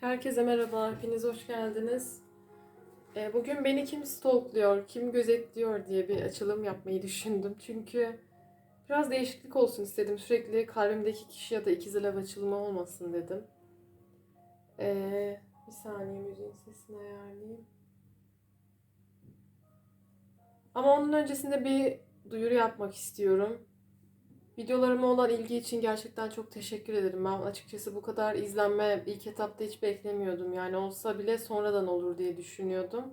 Herkese merhaba, hepiniz hoş geldiniz. Ee, Bugün beni kim stalkluyor, kim gözetliyor diye bir açılım yapmayı düşündüm. Çünkü biraz değişiklik olsun istedim. Sürekli kalbimdeki kişi ya da ikiz alev açılımı olmasın dedim. Ee, bir saniye müziğin sesini ayarlayayım. Ama onun öncesinde bir duyuru yapmak istiyorum. Videolarıma olan ilgi için gerçekten çok teşekkür ederim. Ben açıkçası bu kadar izlenme ilk etapta hiç beklemiyordum. Yani olsa bile sonradan olur diye düşünüyordum.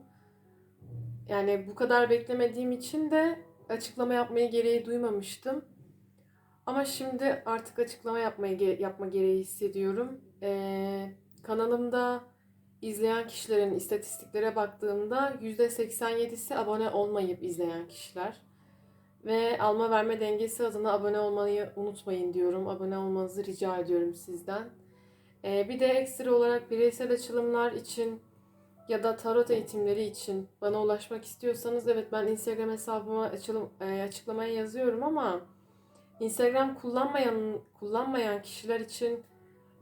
Yani bu kadar beklemediğim için de açıklama yapmaya gereği duymamıştım. Ama şimdi artık açıklama yapmayı yapma gereği hissediyorum. Ee, kanalımda izleyen kişilerin istatistiklere baktığımda %87'si abone olmayıp izleyen kişiler. Ve alma verme dengesi adına abone olmayı unutmayın diyorum. Abone olmanızı rica ediyorum sizden. Ee, bir de ekstra olarak bireysel açılımlar için ya da tarot eğitimleri için bana ulaşmak istiyorsanız evet ben Instagram hesabıma açılım, e, açıklamaya yazıyorum ama Instagram kullanmayan kullanmayan kişiler için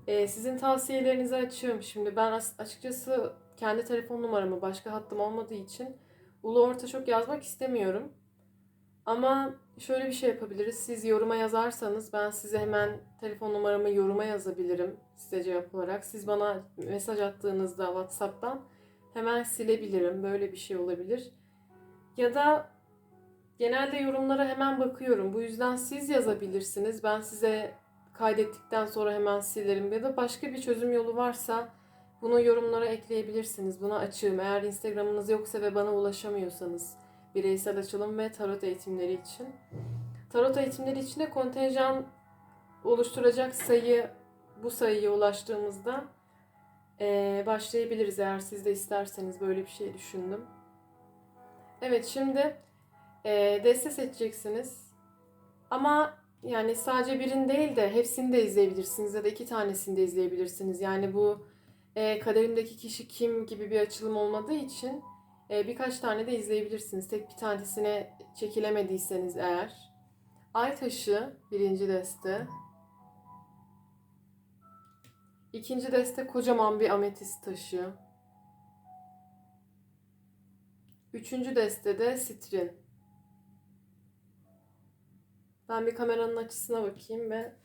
e, sizin tavsiyelerinizi açıyorum. Şimdi ben as- açıkçası kendi telefon numaramı başka hattım olmadığı için ulu orta çok yazmak istemiyorum. Ama şöyle bir şey yapabiliriz. Siz yoruma yazarsanız ben size hemen telefon numaramı yoruma yazabilirim size cevap olarak. Siz bana mesaj attığınızda WhatsApp'tan hemen silebilirim. Böyle bir şey olabilir. Ya da genelde yorumlara hemen bakıyorum. Bu yüzden siz yazabilirsiniz. Ben size kaydettikten sonra hemen silerim. Ya da başka bir çözüm yolu varsa bunu yorumlara ekleyebilirsiniz. Buna açığım. Eğer Instagram'ınız yoksa ve bana ulaşamıyorsanız bireysel açılım ve tarot eğitimleri için. Tarot eğitimleri için de kontenjan oluşturacak sayı bu sayıya ulaştığımızda eee, başlayabiliriz eğer siz de isterseniz böyle bir şey düşündüm. Evet şimdi eee deste seçeceksiniz. Ama yani sadece birini değil de hepsini de izleyebilirsiniz ya da iki tanesini de izleyebilirsiniz. Yani bu eee kaderimdeki kişi kim gibi bir açılım olmadığı için e, birkaç tane de izleyebilirsiniz. Tek bir tanesine çekilemediyseniz eğer. Ay taşı birinci deste. İkinci deste kocaman bir ametist taşı. Üçüncü deste de sitrin. Ben bir kameranın açısına bakayım ve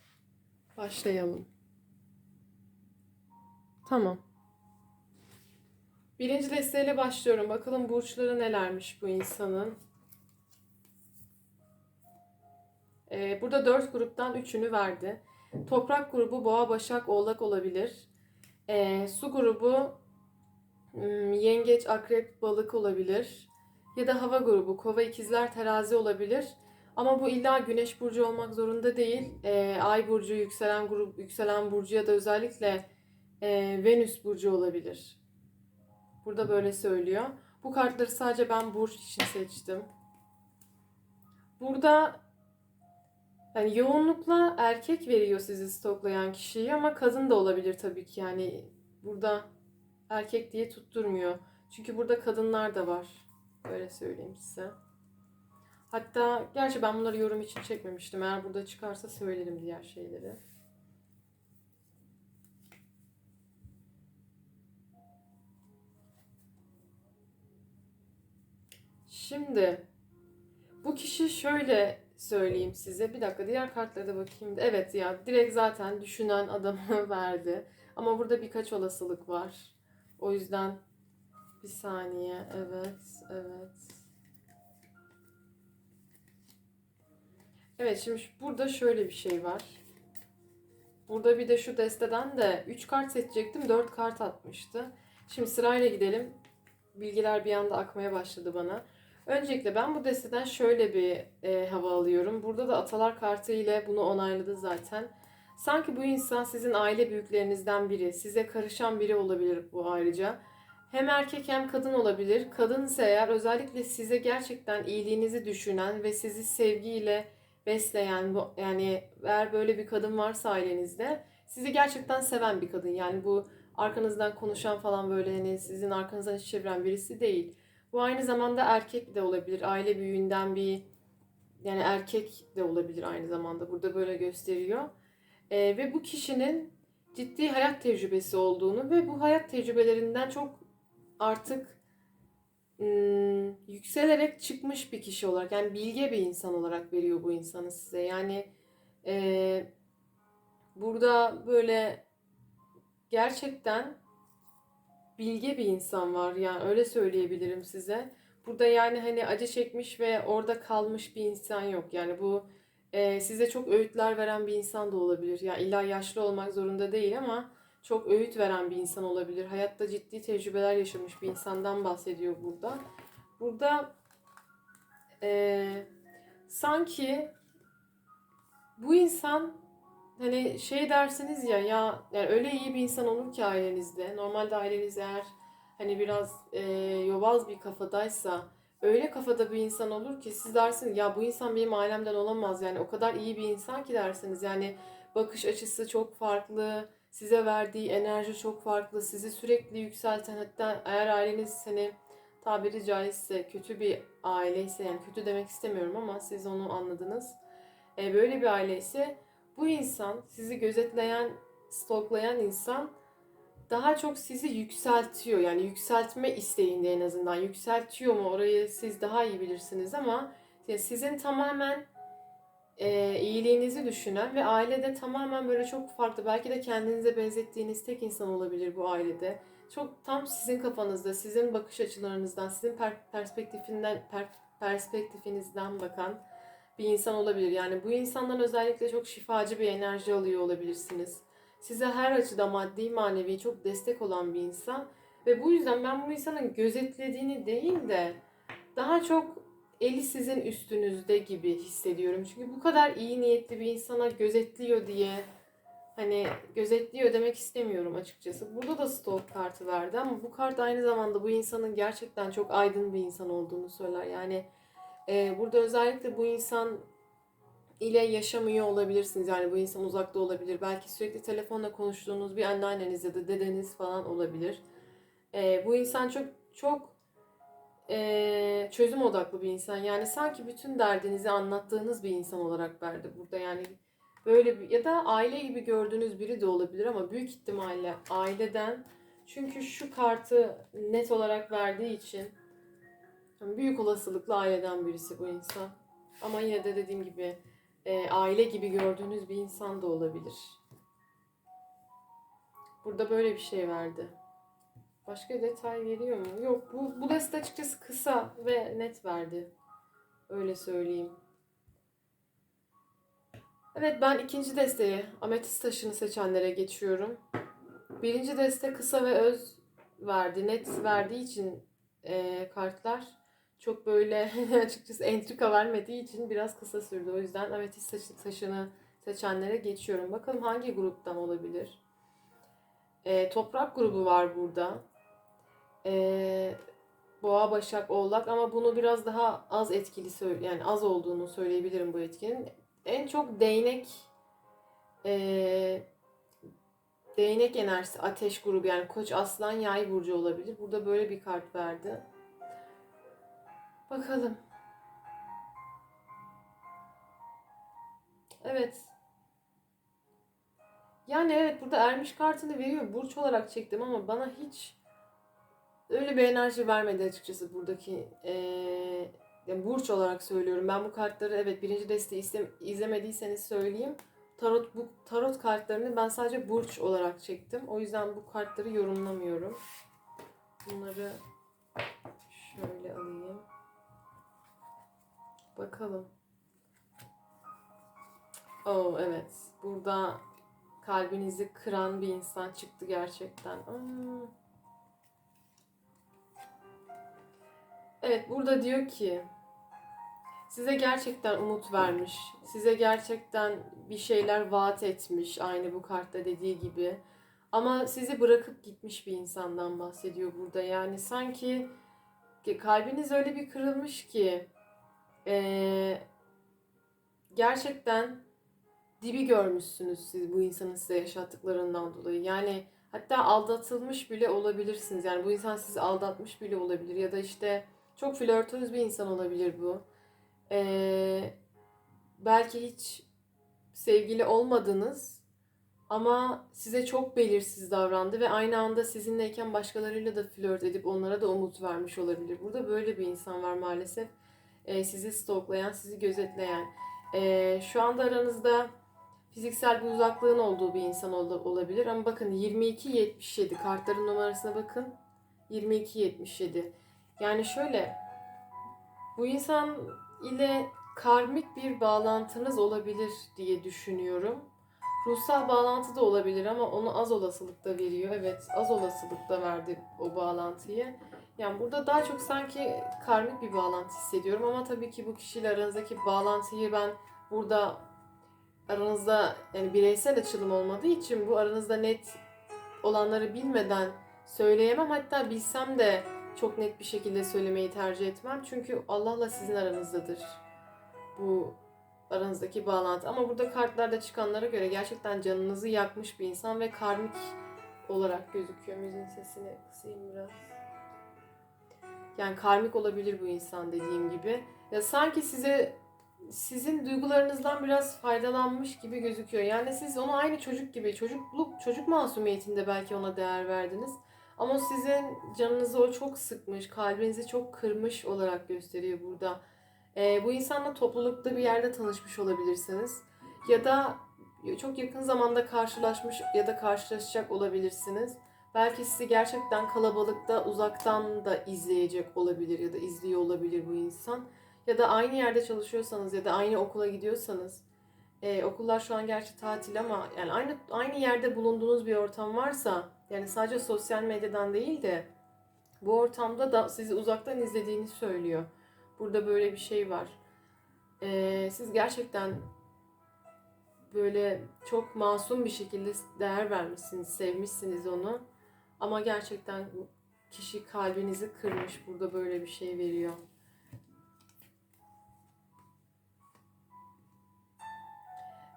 başlayalım. Tamam. Birinci desteğiyle başlıyorum. Bakalım burçları nelermiş bu insanın. Ee, burada dört gruptan üçünü verdi. Toprak grubu boğa, başak, oğlak olabilir. Ee, su grubu hmm, yengeç, akrep, balık olabilir. Ya da hava grubu kova, ikizler, terazi olabilir. Ama bu illa güneş burcu olmak zorunda değil. Ee, ay burcu, yükselen grup, yükselen burcu ya da özellikle e, Venüs burcu olabilir. Burada böyle söylüyor. Bu kartları sadece ben burç için seçtim. Burada yani yoğunlukla erkek veriyor sizi stoklayan kişiyi ama kadın da olabilir tabii ki. Yani burada erkek diye tutturmuyor. Çünkü burada kadınlar da var. Böyle söyleyeyim size. Hatta gerçi ben bunları yorum için çekmemiştim. Eğer burada çıkarsa söylerim diğer şeyleri. Şimdi bu kişi şöyle söyleyeyim size. Bir dakika diğer kartlara da bakayım. Evet ya direkt zaten düşünen adamı verdi. Ama burada birkaç olasılık var. O yüzden bir saniye. Evet, evet. Evet şimdi burada şöyle bir şey var. Burada bir de şu desteden de 3 kart seçecektim. 4 kart atmıştı. Şimdi sırayla gidelim. Bilgiler bir anda akmaya başladı bana. Öncelikle ben bu desteden şöyle bir e, hava alıyorum. Burada da atalar kartı ile bunu onayladı zaten. Sanki bu insan sizin aile büyüklerinizden biri. Size karışan biri olabilir bu ayrıca. Hem erkek hem kadın olabilir. Kadınsa eğer özellikle size gerçekten iyiliğinizi düşünen ve sizi sevgiyle besleyen yani eğer böyle bir kadın varsa ailenizde sizi gerçekten seven bir kadın. Yani bu arkanızdan konuşan falan böyle hani sizin arkanızdan çeviren birisi değil. Bu aynı zamanda erkek de olabilir. Aile büyüğünden bir yani erkek de olabilir aynı zamanda. Burada böyle gösteriyor. Ee, ve bu kişinin ciddi hayat tecrübesi olduğunu ve bu hayat tecrübelerinden çok artık ım, yükselerek çıkmış bir kişi olarak yani bilge bir insan olarak veriyor bu insanı size. Yani e, burada böyle gerçekten bilge bir insan var yani öyle söyleyebilirim size. Burada yani hani acı çekmiş ve orada kalmış bir insan yok. Yani bu e, size çok öğütler veren bir insan da olabilir. Yani illa yaşlı olmak zorunda değil ama çok öğüt veren bir insan olabilir. Hayatta ciddi tecrübeler yaşamış bir insandan bahsediyor burada. Burada e, sanki bu insan hani şey dersiniz ya ya yani öyle iyi bir insan olur ki ailenizde. Normalde aileniz eğer hani biraz e, yobaz bir kafadaysa öyle kafada bir insan olur ki siz dersiniz ya bu insan benim ailemden olamaz yani o kadar iyi bir insan ki dersiniz. Yani bakış açısı çok farklı, size verdiği enerji çok farklı, sizi sürekli yükselten hatta eğer aileniz hani tabiri caizse kötü bir aileyse yani kötü demek istemiyorum ama siz onu anladınız. E, böyle bir aileyse bu insan sizi gözetleyen, stalklayan insan daha çok sizi yükseltiyor. Yani yükseltme isteğinde en azından. Yükseltiyor mu orayı siz daha iyi bilirsiniz ama sizin tamamen e, iyiliğinizi düşünen ve ailede tamamen böyle çok farklı belki de kendinize benzettiğiniz tek insan olabilir bu ailede. Çok tam sizin kafanızda, sizin bakış açılarınızdan, sizin per- perspektifinden per- perspektifinizden bakan bir insan olabilir. Yani bu insandan özellikle çok şifacı bir enerji alıyor olabilirsiniz. Size her açıda maddi manevi çok destek olan bir insan. Ve bu yüzden ben bu insanın gözetlediğini değil de daha çok eli sizin üstünüzde gibi hissediyorum. Çünkü bu kadar iyi niyetli bir insana gözetliyor diye hani gözetliyor demek istemiyorum açıkçası. Burada da stop kartı verdi ama bu kart aynı zamanda bu insanın gerçekten çok aydın bir insan olduğunu söyler. Yani burada özellikle bu insan ile yaşamıyor olabilirsiniz. Yani bu insan uzakta olabilir. Belki sürekli telefonla konuştuğunuz bir anneanneniz ya da dedeniz falan olabilir. E, bu insan çok çok e, çözüm odaklı bir insan. Yani sanki bütün derdinizi anlattığınız bir insan olarak verdi burada. Yani böyle bir ya da aile gibi gördüğünüz biri de olabilir ama büyük ihtimalle aileden çünkü şu kartı net olarak verdiği için büyük olasılıkla aileden birisi bu insan. Ama yine de dediğim gibi e, aile gibi gördüğünüz bir insan da olabilir. Burada böyle bir şey verdi. Başka detay veriyor mu? Yok bu, bu deste açıkçası kısa ve net verdi. Öyle söyleyeyim. Evet ben ikinci desteği ametist taşını seçenlere geçiyorum. Birinci deste kısa ve öz verdi. Net verdiği için e, kartlar çok böyle açıkçası entrika vermediği için biraz kısa sürdü. O yüzden ametist taşını seçenlere geçiyorum. Bakalım hangi gruptan olabilir? E, toprak grubu var burada. E, Boğa, Başak, Oğlak ama bunu biraz daha az etkili yani az olduğunu söyleyebilirim bu etkinin. En çok değnek e, değnek enerjisi ateş grubu yani Koç, Aslan, Yay burcu olabilir. Burada böyle bir kart verdi. Bakalım. Evet. Yani evet burada ermiş kartını veriyor. Burç olarak çektim ama bana hiç öyle bir enerji vermedi açıkçası buradaki ee, yani burç olarak söylüyorum. Ben bu kartları evet birinci desteği izle, izlemediyseniz söyleyeyim. Tarot bu tarot kartlarını ben sadece burç olarak çektim. O yüzden bu kartları yorumlamıyorum. Bunları şöyle alayım. Bakalım. Oh evet. Burada kalbinizi kıran bir insan çıktı gerçekten. Hmm. Evet burada diyor ki size gerçekten umut vermiş. Size gerçekten bir şeyler vaat etmiş aynı bu kartta dediği gibi. Ama sizi bırakıp gitmiş bir insandan bahsediyor burada. Yani sanki kalbiniz öyle bir kırılmış ki ee, gerçekten dibi görmüşsünüz siz bu insanın size yaşattıklarından dolayı. Yani hatta aldatılmış bile olabilirsiniz. Yani bu insan sizi aldatmış bile olabilir ya da işte çok flörtöz bir insan olabilir bu. Ee, belki hiç sevgili olmadınız Ama size çok belirsiz davrandı ve aynı anda sizinleyken başkalarıyla da flört edip onlara da umut vermiş olabilir. Burada böyle bir insan var maalesef. Ee, sizi stalklayan, sizi gözetleyen. Ee, şu anda aranızda fiziksel bir uzaklığın olduğu bir insan ol- olabilir. Ama bakın 22-77 kartların numarasına bakın. 22-77. Yani şöyle bu insan ile karmik bir bağlantınız olabilir diye düşünüyorum. Ruhsal bağlantı da olabilir ama onu az olasılıkta veriyor. Evet az olasılıkta verdi o bağlantıyı. Yani burada daha çok sanki karmik bir bağlantı hissediyorum ama tabii ki bu kişiyle aranızdaki bağlantıyı ben burada aranızda yani bireysel açılım olmadığı için bu aranızda net olanları bilmeden söyleyemem. Hatta bilsem de çok net bir şekilde söylemeyi tercih etmem. Çünkü Allah'la sizin aranızdadır bu aranızdaki bağlantı. Ama burada kartlarda çıkanlara göre gerçekten canınızı yakmış bir insan ve karmik olarak gözüküyor. Müziğin sesini kısayım biraz. Yani karmik olabilir bu insan dediğim gibi. Ya sanki size sizin duygularınızdan biraz faydalanmış gibi gözüküyor. Yani siz onu aynı çocuk gibi, çocukluk, çocuk masumiyetinde belki ona değer verdiniz. Ama sizin canınızı o çok sıkmış, kalbinizi çok kırmış olarak gösteriyor burada. Ee, bu insanla toplulukta bir yerde tanışmış olabilirsiniz. Ya da çok yakın zamanda karşılaşmış ya da karşılaşacak olabilirsiniz. Belki sizi gerçekten kalabalıkta uzaktan da izleyecek olabilir ya da izliyor olabilir bu insan. Ya da aynı yerde çalışıyorsanız ya da aynı okula gidiyorsanız e, okullar şu an gerçi tatil ama yani aynı aynı yerde bulunduğunuz bir ortam varsa yani sadece sosyal medyadan değil de bu ortamda da sizi uzaktan izlediğini söylüyor. Burada böyle bir şey var. E, siz gerçekten böyle çok masum bir şekilde değer vermişsiniz, sevmişsiniz onu. Ama gerçekten kişi kalbinizi kırmış. Burada böyle bir şey veriyor.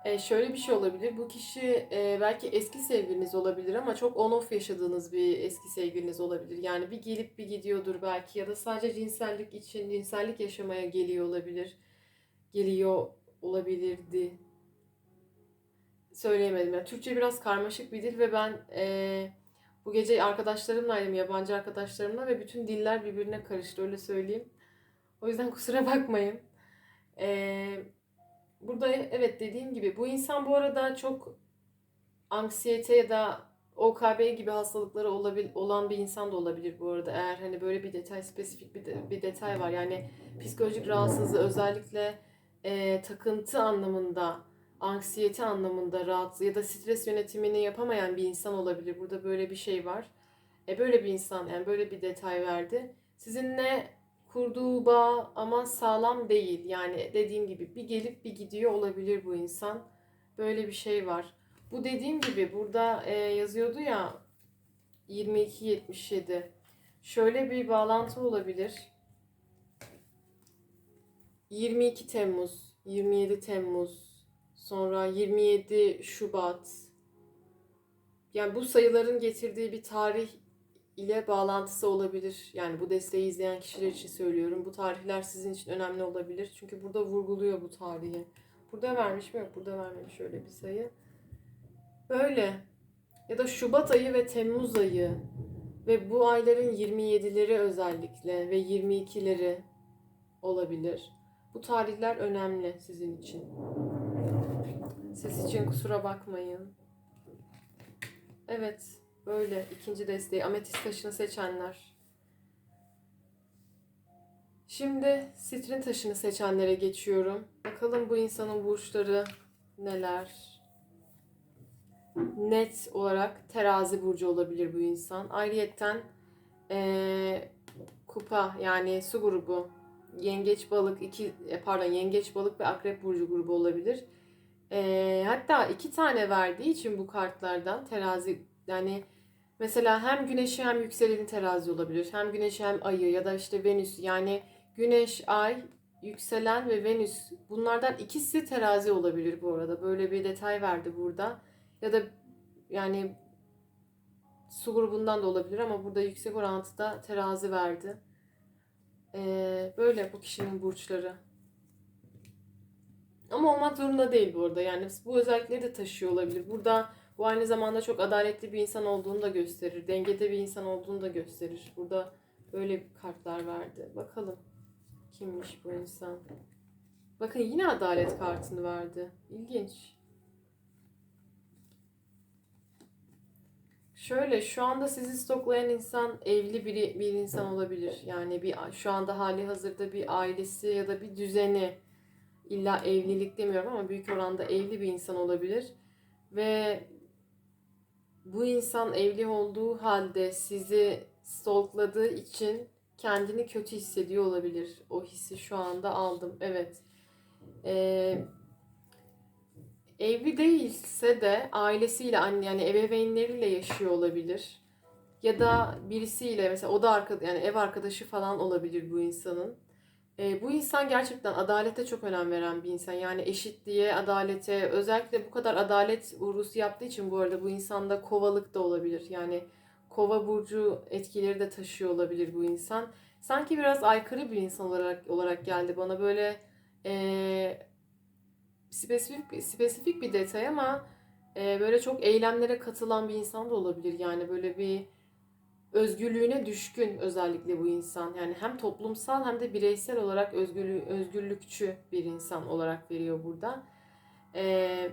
E, şöyle bir şey olabilir. Bu kişi e, belki eski sevgiliniz olabilir ama çok on-off yaşadığınız bir eski sevgiliniz olabilir. Yani bir gelip bir gidiyordur belki ya da sadece cinsellik için cinsellik yaşamaya geliyor olabilir. Geliyor olabilirdi. Söyleyemedim. Yani Türkçe biraz karmaşık bir dil ve ben e, bu gece arkadaşlarımlaydım, yabancı arkadaşlarımla ve bütün diller birbirine karıştı öyle söyleyeyim. O yüzden kusura bakmayın. Eee burada evet dediğim gibi bu insan bu arada çok anksiyete ya da OKB gibi hastalıkları olabil, olan bir insan da olabilir bu arada. Eğer hani böyle bir detay, spesifik bir, de- bir detay var. Yani psikolojik rahatsızlığı özellikle e, takıntı anlamında, anksiyete anlamında rahatsız ya da stres yönetimini yapamayan bir insan olabilir. Burada böyle bir şey var. E böyle bir insan yani böyle bir detay verdi. Sizinle kurduğu bağ ama sağlam değil. Yani dediğim gibi bir gelip bir gidiyor olabilir bu insan. Böyle bir şey var. Bu dediğim gibi burada e, yazıyordu ya 22-77. Şöyle bir bağlantı olabilir. 22 Temmuz, 27 Temmuz, sonra 27 Şubat. Yani bu sayıların getirdiği bir tarih ile bağlantısı olabilir. Yani bu desteği izleyen kişiler için söylüyorum. Bu tarihler sizin için önemli olabilir. Çünkü burada vurguluyor bu tarihi. Burada vermiş mi? Yok burada vermemiş öyle bir sayı. Böyle. Ya da Şubat ayı ve Temmuz ayı ve bu ayların 27'leri özellikle ve 22'leri olabilir. Bu tarihler önemli sizin için. Ses için kusura bakmayın. Evet, böyle ikinci desteği ametist taşını seçenler. Şimdi sitrin taşını seçenlere geçiyorum. Bakalım bu insanın burçları neler? Net olarak terazi burcu olabilir bu insan. Ayrıyetten eee, kupa yani su grubu yengeç balık iki e, pardon yengeç balık ve akrep burcu grubu olabilir. Ee, hatta iki tane verdiği için bu kartlardan terazi yani mesela hem güneşi hem yükseleni terazi olabilir. Hem güneşi hem ayı ya da işte Venüs yani güneş, ay, yükselen ve Venüs bunlardan ikisi terazi olabilir bu arada. Böyle bir detay verdi burada. Ya da yani su grubundan da olabilir ama burada yüksek orantıda terazi verdi. Ee, böyle bu kişinin burçları. Ama olmak zorunda değil bu arada. Yani bu özellikleri de taşıyor olabilir. Burada Bu aynı zamanda çok adaletli bir insan olduğunu da gösterir. Dengede bir insan olduğunu da gösterir. Burada böyle kartlar verdi. Bakalım kimmiş bu insan. Bakın yine adalet kartını verdi. İlginç. Şöyle şu anda sizi stoklayan insan evli biri, bir insan olabilir. Yani bir şu anda hali hazırda bir ailesi ya da bir düzeni illa evlilik demiyorum ama büyük oranda evli bir insan olabilir. Ve bu insan evli olduğu halde sizi stalkladığı için kendini kötü hissediyor olabilir. O hissi şu anda aldım. Evet. Ee, evli değilse de ailesiyle anne yani ebeveynleriyle yaşıyor olabilir. Ya da birisiyle mesela o da arka, yani ev arkadaşı falan olabilir bu insanın. E, bu insan gerçekten adalete çok önem veren bir insan. Yani eşitliğe, adalete, özellikle bu kadar adalet vurgusu yaptığı için bu arada bu insanda kovalık da olabilir. Yani kova burcu etkileri de taşıyor olabilir bu insan. Sanki biraz aykırı bir insan olarak olarak geldi bana böyle e, spesifik spesifik bir detay ama e, böyle çok eylemlere katılan bir insan da olabilir. Yani böyle bir özgürlüğüne düşkün özellikle bu insan. Yani hem toplumsal hem de bireysel olarak özgürlü, özgürlükçü bir insan olarak veriyor burada. Ee,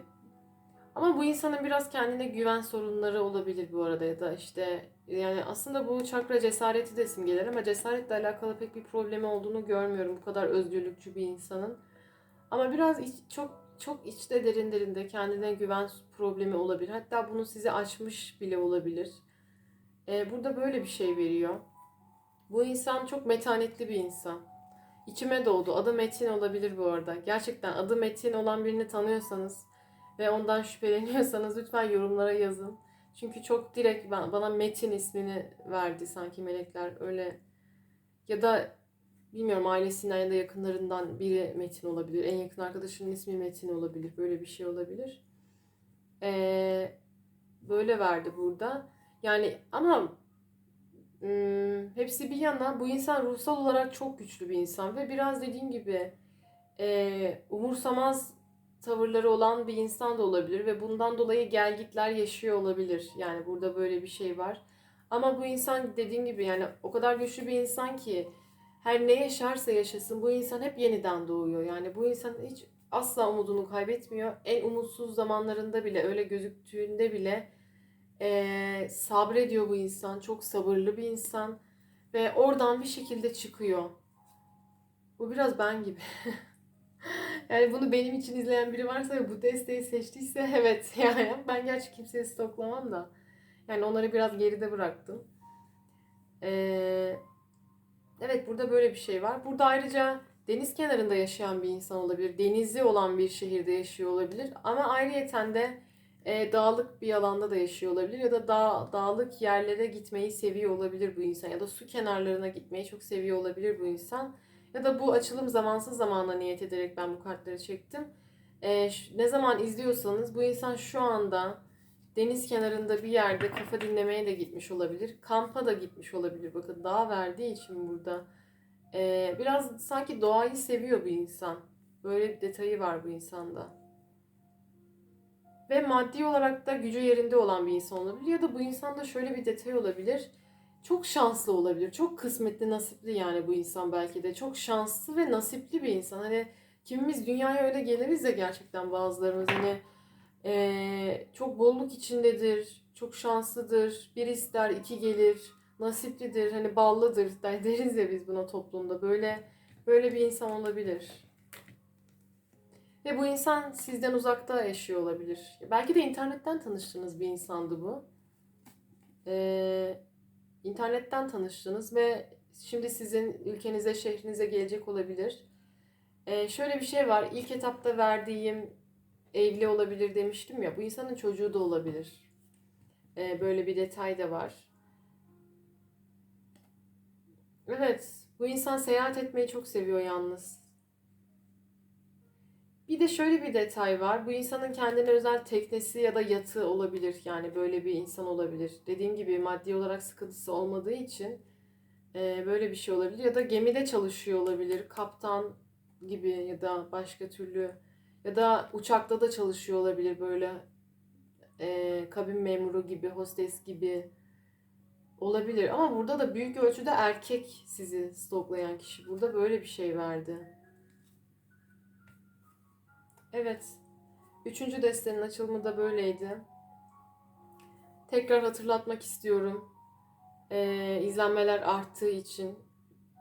ama bu insanın biraz kendine güven sorunları olabilir bu arada ya da işte yani aslında bu çakra cesareti de simgeler ama cesaretle alakalı pek bir problemi olduğunu görmüyorum bu kadar özgürlükçü bir insanın. Ama biraz iç, çok çok içte derin derinde kendine güven problemi olabilir. Hatta bunu size açmış bile olabilir. Ee, burada böyle bir şey veriyor. Bu insan çok metanetli bir insan. İçime doğdu. Adı Metin olabilir bu arada. Gerçekten adı Metin olan birini tanıyorsanız ve ondan şüpheleniyorsanız lütfen yorumlara yazın. Çünkü çok direkt bana Metin ismini verdi sanki melekler öyle. Ya da bilmiyorum ailesinden ya da yakınlarından biri Metin olabilir. En yakın arkadaşının ismi Metin olabilir. Böyle bir şey olabilir. Ee, böyle verdi burada. Yani ama hmm, hepsi bir yana bu insan ruhsal olarak çok güçlü bir insan ve biraz dediğim gibi e, umursamaz tavırları olan bir insan da olabilir ve bundan dolayı gelgitler yaşıyor olabilir. Yani burada böyle bir şey var. Ama bu insan dediğim gibi yani o kadar güçlü bir insan ki her ne yaşarsa yaşasın bu insan hep yeniden doğuyor. Yani bu insan hiç asla umudunu kaybetmiyor. En umutsuz zamanlarında bile öyle gözüktüğünde bile e, sabrediyor bu insan. Çok sabırlı bir insan. Ve oradan bir şekilde çıkıyor. Bu biraz ben gibi. yani bunu benim için izleyen biri varsa ve bu desteği seçtiyse evet yani ben gerçi kimseyi stoklamam da. Yani onları biraz geride bıraktım. Ee, evet burada böyle bir şey var. Burada ayrıca deniz kenarında yaşayan bir insan olabilir. Denizi olan bir şehirde yaşıyor olabilir. Ama ayrıyeten de e, dağlık bir alanda da yaşıyor olabilir ya da dağ, dağlık yerlere gitmeyi seviyor olabilir bu insan ya da su kenarlarına gitmeyi çok seviyor olabilir bu insan. Ya da bu açılım zamansız zamana niyet ederek ben bu kartları çektim. E, ne zaman izliyorsanız bu insan şu anda deniz kenarında bir yerde kafa dinlemeye de gitmiş olabilir. Kampa da gitmiş olabilir. Bakın dağ verdiği için burada. E, biraz sanki doğayı seviyor bu insan. Böyle bir detayı var bu insanda ve maddi olarak da gücü yerinde olan bir insan olabilir. Ya da bu insanda şöyle bir detay olabilir. Çok şanslı olabilir. Çok kısmetli, nasipli yani bu insan belki de. Çok şanslı ve nasipli bir insan. Hani kimimiz dünyaya öyle geliriz ya gerçekten bazılarımız. Hani ee, çok bolluk içindedir. Çok şanslıdır. Bir ister, iki gelir. Nasiplidir. Hani ballıdır deriz ya biz buna toplumda. Böyle böyle bir insan olabilir. Ve bu insan sizden uzakta yaşıyor olabilir. Belki de internetten tanıştığınız bir insandı bu. Ee, internetten tanıştınız ve şimdi sizin ülkenize, şehrinize gelecek olabilir. Ee, şöyle bir şey var. İlk etapta verdiğim evli olabilir demiştim ya. Bu insanın çocuğu da olabilir. Ee, böyle bir detay da var. Evet, bu insan seyahat etmeyi çok seviyor yalnız. Bir de şöyle bir detay var. Bu insanın kendine özel teknesi ya da yatı olabilir. Yani böyle bir insan olabilir. Dediğim gibi maddi olarak sıkıntısı olmadığı için e, böyle bir şey olabilir. Ya da gemide çalışıyor olabilir. Kaptan gibi ya da başka türlü ya da uçakta da çalışıyor olabilir böyle e, kabin memuru gibi, hostes gibi olabilir. Ama burada da büyük ölçüde erkek sizi stoklayan kişi. Burada böyle bir şey verdi. Evet. Üçüncü destenin açılımı da böyleydi. Tekrar hatırlatmak istiyorum. Ee, izlenmeler arttığı için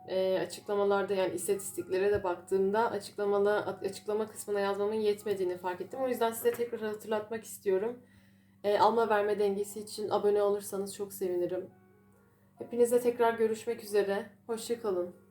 e, açıklamalarda yani istatistiklere de baktığımda açıklamalı açıklama kısmına yazmamın yetmediğini fark ettim. O yüzden size tekrar hatırlatmak istiyorum. E, alma verme dengesi için abone olursanız çok sevinirim. Hepinize tekrar görüşmek üzere. Hoşçakalın.